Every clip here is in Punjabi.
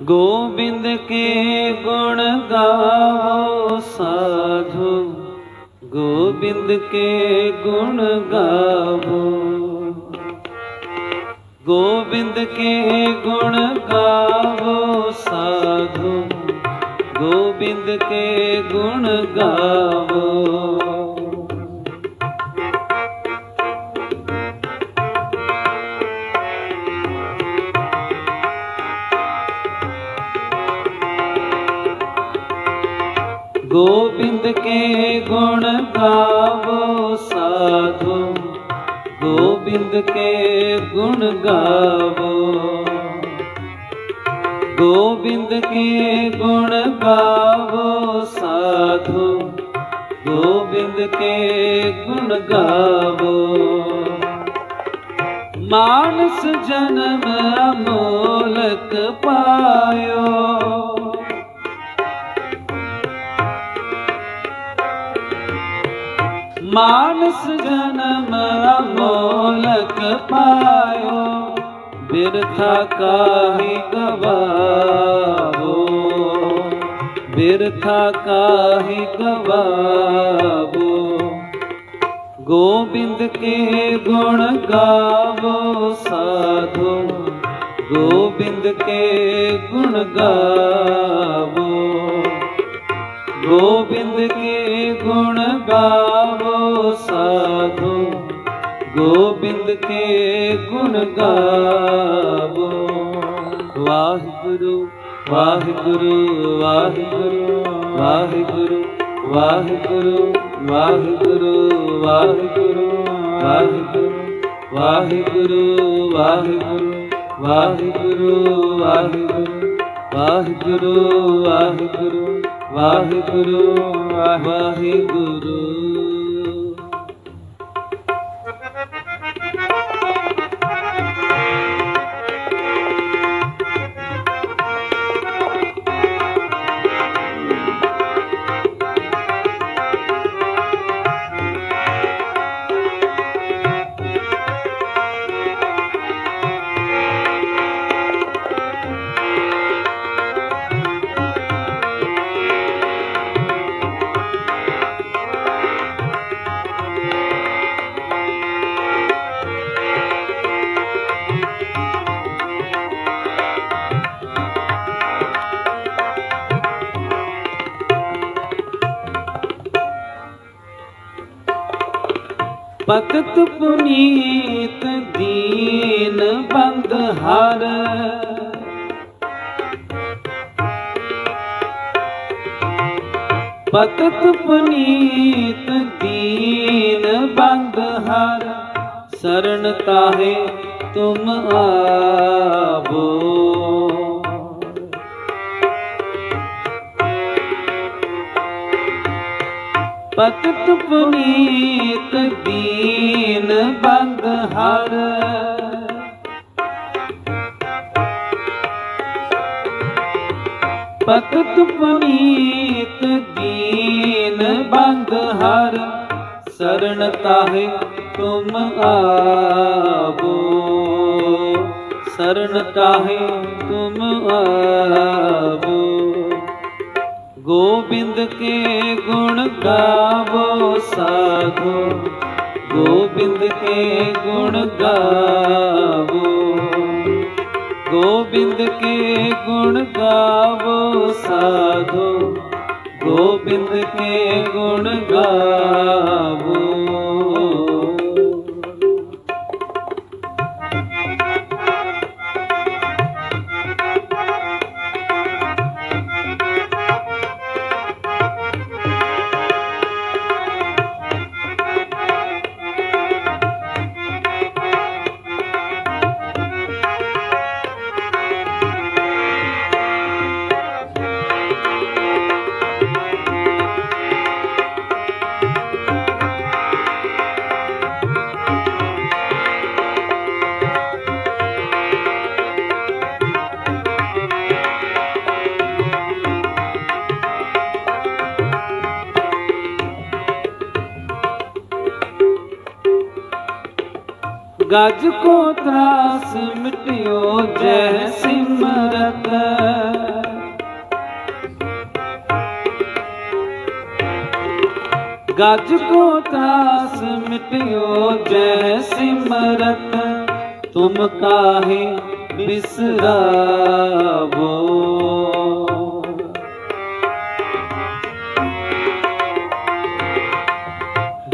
ਗੋਬਿੰਦ ਕੇ ਗੁਣ ਗਾਵੋ ਸਾਧੂ। ਗੋਬਿੰਦ ਕੇ ਗੁਣ ਗਾਵੋ। ਗੋਬਿੰਦ ਕੇ ਗੁਣ ਗਾਵੋ ਸਾਧੂ। ਗੋਬਿੰਦ ਕੇ ਗੁਣ ਗਾਵੋ। ਗੋਬਿੰਦ ਕੇ ਗੁਣ ਗਾਵੋ ਸਾਧੂ। ਗੋਬਿੰਦ ਕੇ ਗੁਣ ਗਾਵੋ। ਗੋਬਿੰਦ ਕੇ ਗੁਣ ਗਾਵੋ ਸਾਧੂ। ਗੋਬਿੰਦ ਕੇ ਗੁਣ ਗਾਵੋ। ਮਾਨਸ ਜਨਮ ਅਮੋਲਕ ਪਾਇਓ। ਮਾਨਸ ਜਨਮ ਅਮੋਲਕ ਪਾਇਓ, ਬਿਰਥਾ ਕਾਹੀ ਗਵਾਵੋ। ਬਿਰਥਾ ਕਾਹੀ ਗਵਾਵੋ। ਗੋਬਿੰਦ ਕੇ ਗੁਣ ਗਾਵੋ ਸਾਧੋ। ਗੋਬਿੰਦ ਕੇ ਗੁਣ ਗਾਵੋ। ਗਾਵੋ ਵਾਹਿਗੁਰੂ ਵਾਹਿਗੁਰੂ ਵਾਹਿਗੁਰੂ ਵਾਹਿਗੁਰੂ ਵਾਹਿਗੁਰੂ ਵਾਹਿਗੁਰੂ ਵਾਹਿਗੁਰੂ ਵਾਹਿਗੁਰੂ ਵਾਹਿਗੁਰੂ ਵਾਹਿਗੁਰੂ ਵਾਹਿਗੁਰੂ ਵਾਹਿਗੁਰੂ ਵਾਹਿਗੁਰੂ ਵਾਹਿਗੁਰੂ ਵਾਹਿਗੁਰੂ ਪਤਤ ਪੁਨੀਤ ਦੀਨ ਬੰਦ ਹਰ। ਪਤਤ ਪੁਨੀਤ ਦੀਨ ਬੰਦ ਹਰ। ਸਰਣ ਤਾਹੇ ਤੁਮ ਆਵੋ। ਪਤਤ ਪੁਨੀਤ ਦੀਨ ਬੰਦ ਹਰ। ਪਤਤ ਪੁਨੀਤ ਦੀਨ ਬੰਦ ਹਰ। ਸਰਣ ਤਾਹੇ ਤੁਮ ਆਵੋ। ਸਰਣ ਤਾਹੇ ਤੁਮ ਆਵੋ। ਗੋਬਿੰਦ ਕੇ ਗੁਣ ਗਾਵੋ ਸਾਧੂ। ਗੋਬਿੰਦ ਕੇ ਗੁਣ ਗਾਵੋ। ਗੋਬਿੰਦ ਕੇ ਗੁਣ ਗਾਵੋ ਸਾਧੂ। ਗੋਬਿੰਦ ਕੇ ਗੁਣ ਗਾਵੋ। गज को त्रास मिटियो जय सिमरत गज को त्रास मिटियो जय सिमरत तुम काहे बिसरावो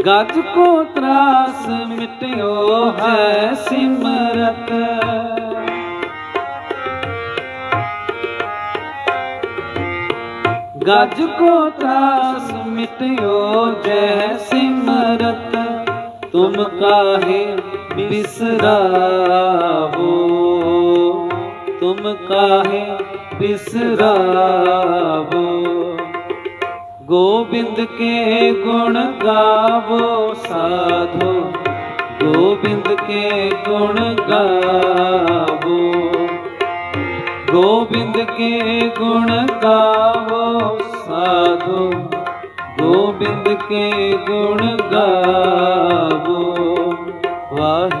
ਗਜ ਕੋ ਤਰਾਸ ਮਿਟਿਓ ਹੈ ਸਿਮਰਤ। ਗਜ ਕੋ ਤਰਾਸ ਮਿਟਿਓ ਜੈ ਸਿਮਰਤ, ਤੁਮ ਕਾਹੇ ਬਿਸਰਾਵੋ? ਤੁਮ ਕਾਹੇ ਬਿਸਰਾਵੋ? ਗੋਬਿੰਦ ਕੇ ਗੁਣ ਗਾਵੋ ਸਾਧੋ। ਗੋਬਿੰਦ ਕੇ ਗੁਣ ਗਾਵੋ। ਗੋਬਿੰਦ ਕੇ ਗੁਣ ਗਾਵੋ ਸਾਧੋ। ਗੋਬਿੰਦ ਕੇ ਗੁਣ ਗਾਵੋ। ਵਾਹਿਗੁਰੂ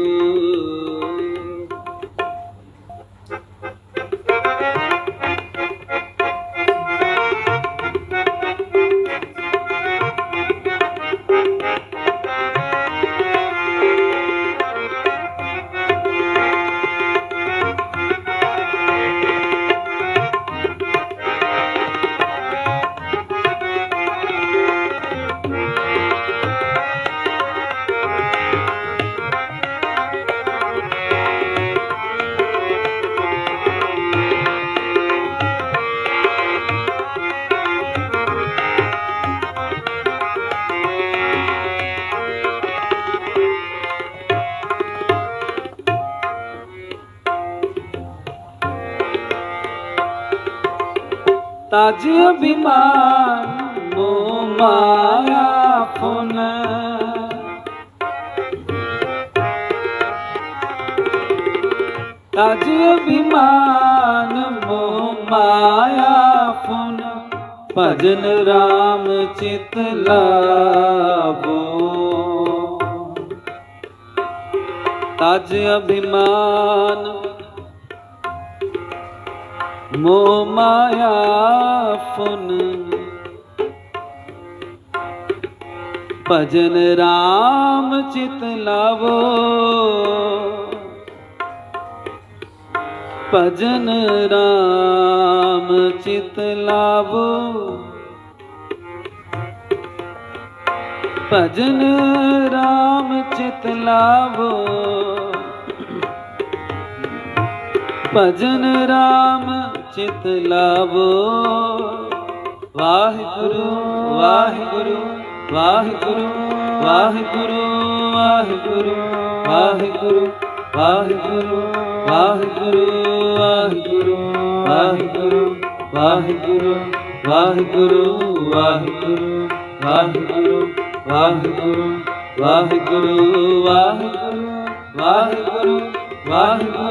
ਤਜ ਅਭਿਮਾਨ ਮੋ ਮਾਇਆ ਫੁਨ ਤਾਜ ਅਭਿਮਾਨ ਮੋ ਮਾਇਆ ਫੁਨ ਭਜਨ ਰਾਮ ਚਿਤ ਲਾਵੋ। ਤਜ ਅਭਿਮਾਨ ਮੋ ਮਾਇਆ ਫੁਨ। ਭਜਨ ਰਾਮ ਚਿਤ ਲਾਵੋ। ਭਜਨ ਰਾਮ ਚਿਤ ਲਾਵੋ। ਭਜਨ ਰਾਮ ਚਿਤ ਲਾਵੋ। ਭਜਨ ਰਾਮ ਚਿਤ ਲਾਵੋ ਵਾਹਿਗੁਰੂ ਵਾਹਿਗੁਰੂ ਵਾਹਿਗੁਰੂ ਵਾਹਿਗੁਰੂ ਵਾਹਿਗੁਰੂ ਵਾਹਿਗੁਰੂ ਵਾਹਿਗੁਰੂ ਵਾਹਿਗੁਰੂ ਵਾਹਿਗੁਰੂ ਵਾਹਿਗੁਰੂ ਵਾਹਿਗੁਰੂ ਵਾਹਿਗੁਰੂ ਵਾਹਿਗੁਰੂ ਵਾਹਿਗੁਰੂ ਵਾਹਿਗੁਰੂ ਵਾਹਿਗੁਰੂ ਵਾਹਿਗੁਰੂ ਵਾਹਿਗੁਰੂ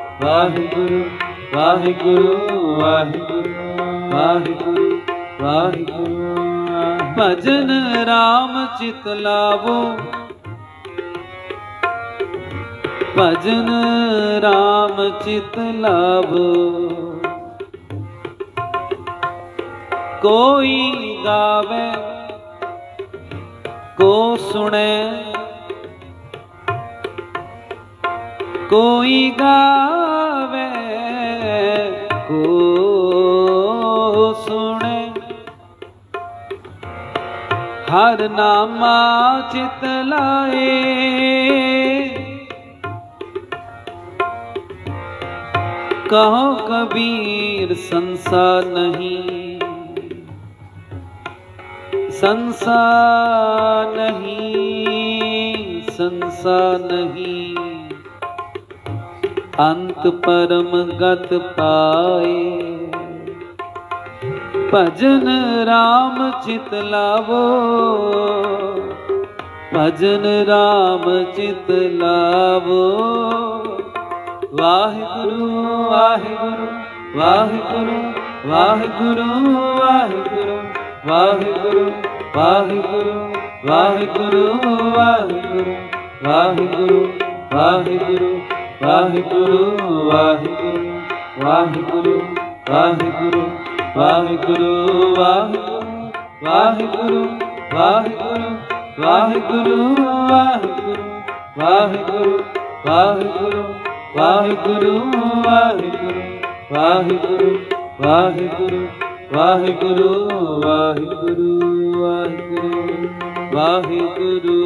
ਵਾਹਿਗੁਰੂ ਵਾਹਿਗੁਰੂ ਵਾਹਿਗੁਰੂ ਵਾਹਿਗੁਰੂ ਵਾਹਿਗੁਰੂ। ਭਜਨ ਰਾਮ ਚਿਤ ਲਾਵੋ। ਭਜਨ ਰਾਮ ਚਿਤ ਲਾਵੋ। ਕੋਈ ਗਾਵੇ, ਕੋ ਸੁਣੇ। ਕੋਈ ਗਾ ਹਰ ਨਾਮਾ ਚਿਤ ਲਾਏ। ਕਹੋ ਕਬੀਰ, ਸੰਸਾਰ ਨਹੀਂ। ਸੰਸਾਰ ਨਹੀਂ ਸੰਸਾਰ ਨਹੀਂ। ਅੰਤ ਪਰਮ ਗਤ ਪਾਏ। ਭਜਨ ਰਾਮ ਚਿਤ ਲਾਵੋ ਭਜਨ ਰਾਮ ਚਿਤ ਲਾਵੋ ਵਾਹਿਗੁਰੂ ਵਾਹਿਗੁਰੂ ਵਾਹਿਗੁਰੂ ਵਾਹਿਗੁਰੂ ਵਾਹਿਗੁਰੂ ਵਾਹਿਗੁਰੂ ਵਾਹਿਗੁਰੂ ਵਾਹਿਗੁਰੂ ਵਾਹਿਗੁਰੂ ਵਾਹਿਗੁਰੂ ਵਾਹਿਗੁਰੂ ਵਾਹਿਗੁਰੂ ਵਾਹਿਗੁਰੂ ਵਾਹਿਗੁਰੂ ਵਾਹਿਗੁਰੂ ਵਾਹਿਗੁਰੂ ਵਾਹਿਗੁਰੂ ਵਾਹਿਗੁਰੂ ਵਾਹਿਗੁਰੂ ਵਾਹਿਗੁਰੂ ਵਾਹਿਗੁਰੂ ਵਾਹਿਗੁਰੂ ਵਾਹਿਗੁਰੂ ਵਾਹਿਗੁਰੂ ਵਾਹਿਗੁਰੂ ਵਾਹਿਗੁਰੂ ਵਾਹਿਗੁਰੂ ਵਾਹਿਗੁਰੂ ਵਾਹਿਗੁਰੂ ਵਾਹਿਗੁਰੂ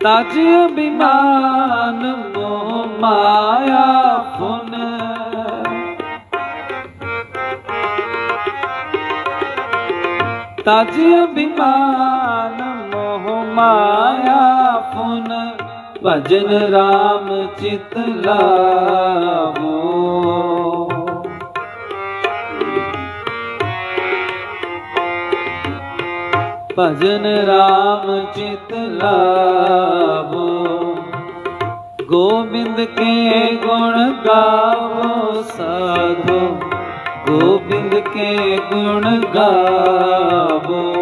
ਤਜ ਅਭਿਮਾਨ ਮੋਹ ਮਾਇਆ ਫੁਨ তাজ বিমান মোহ মায়া ফুন भजन राम चित लावो भजन राम चित लावो गोविंद के गुण गावो साधो ਗੋਬਿੰਦ ਕੇ ਗੁਣ ਗਾਵੋ।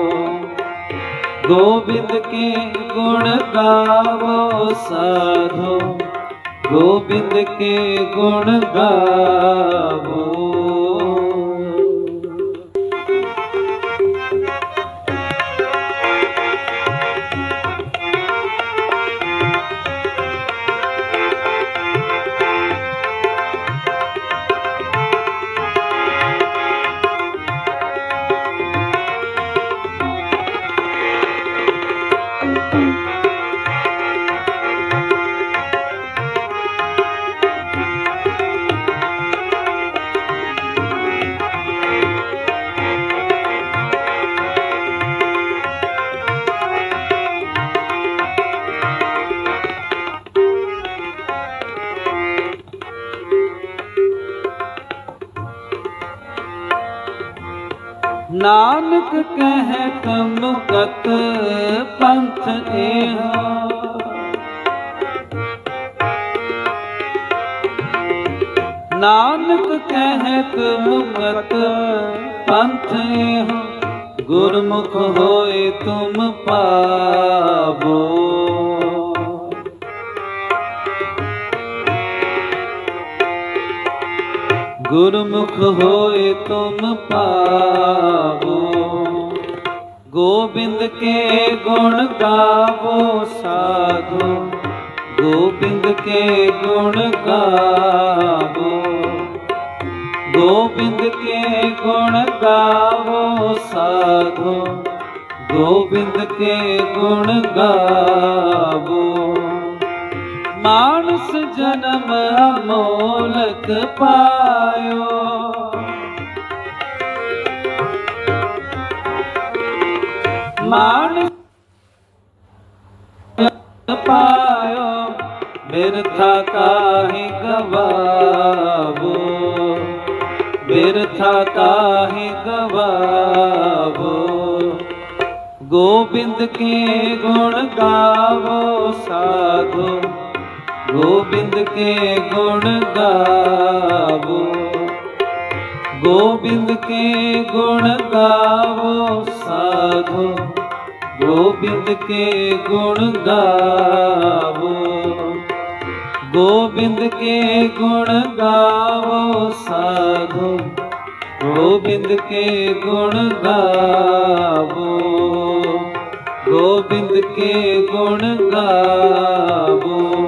ਗੋਬਿੰਦ ਕੇ ਗੁਣ ਗਾਵੋ ਸਾਧੋ। ਗੋਬਿੰਦ ਕੇ ਗੁਣ ਗਾਵੋ। ਨਾਨਕ ਕਹਿ ਕਮੁਕਤ ਪੰਥ ਏਹਾ। ਨਾਨਕ ਕਹਿਤ ਮੁਕਤ ਪੰਥ ਏਹਾ, ਗੁਰਮੁਖ ਹੋਏ ਤੁਮ ਪਾਵੋ ਗੁਰਮੁਖ ਹੋਏ ਤੁਮ ਪਾਵੋ ਗੋਬਿੰਦ ਕੇ ਗੁਣ ਗਾਵੋ ਸਾਧੋ। ਗੋਬਿੰਦ ਕੇ ਗੁਣ ਗਾਵੋ। ਗੋਬਿੰਦ ਕੇ ਗੁਣ ਗਾਵੋ ਸਾਧੋ। ਗੋਬਿੰਦ ਕੇ ਗੁਣ ਗਾਵੋ। ਮਾਨਸ ਜਨਮ ਅਮੋਲਕ ਪਾਇਓ। ਮਾਨਸ ਪਾਇਓ, ਬਿਰਥਾ ਕਾਹੀ ਗਵਾਵੋ? ਬਿਰਥਾ ਕਾਹੀ ਗਵਾਵੋ? ਗੋਬਿੰਦ ਕੇ ਗੁਣ ਗਾਵੋ ਸਾਧੋ? ਗੋਬਿੰਦ ਕੇ ਗੁਣ ਗਾਵੋ? ਗੋਬਿੰਦ ਕੇ ਗੁਣ ਗਾਵੋ ਸਾਧੋ? ਗੋਬਿੰਦ ਕੇ ਗੁਣ ਗਾਵੋ। ਗੋਬਿੰਦ ਕੇ ਗੁਣ ਗਾਵੋ ਸਾਧੂ। ਗੋਬਿੰਦ ਕੇ ਗੁਣ ਗਾਵੋ। ਗੋਬਿੰਦ ਕੇ ਗੁਣ ਗਾਵੋ।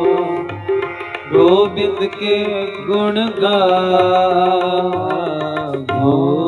ਗੋਬਿੰਦ ਕੇ ਗੁਣ ਗਾਵੋ।